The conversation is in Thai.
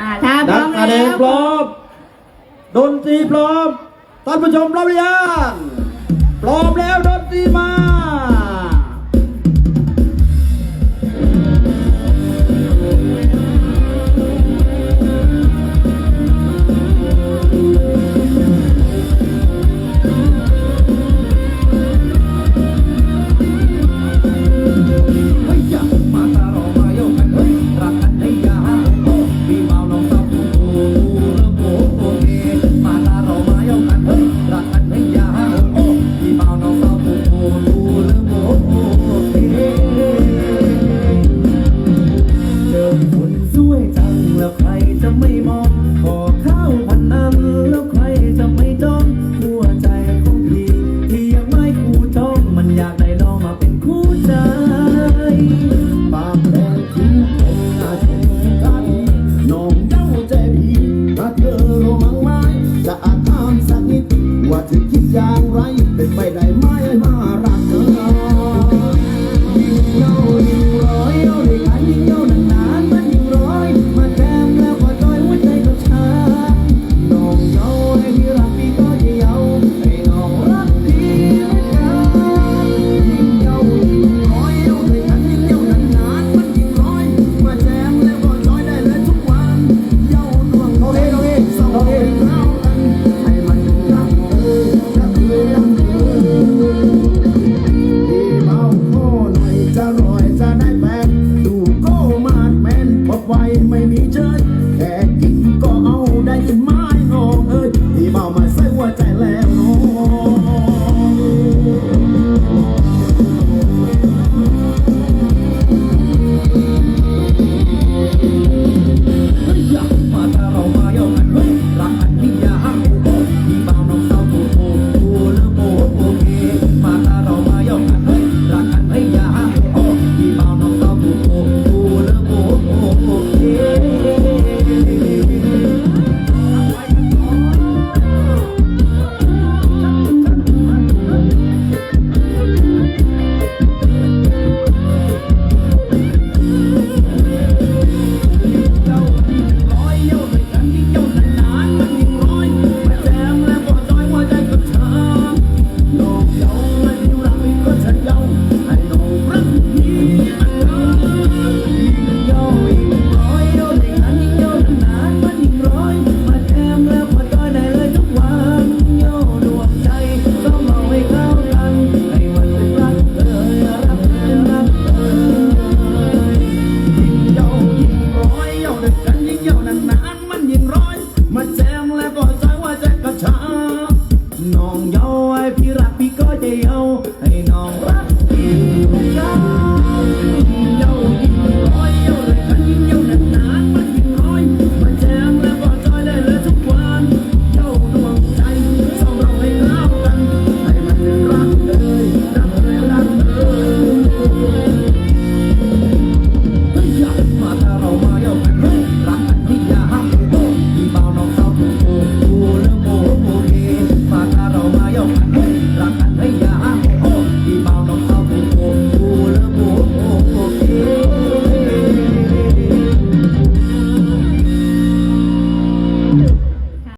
อ่าถ้าพร้อกมแล้วพร้อมดนตรีพร้อมท่านผู้ชมพร้อมหรือยังพร้อมแล้วดนตรีมา แล้วใครจะไม่มองขอข้าพันนันแล้วใครจะไม่จ้องหัวใจของพี่ ที่ยังไม่คู่จ้องมันอยากได้น้อมาเป็นคู่ใจปากแดงทุกนอาจจะกันนองเจ้าใจพี่ถ้าเธอรู้มั้งไมจะอาจถามสักนิดว่าเธอคิดอย่างไรเป็นไปได้ไหมมารักเธอ on y'all.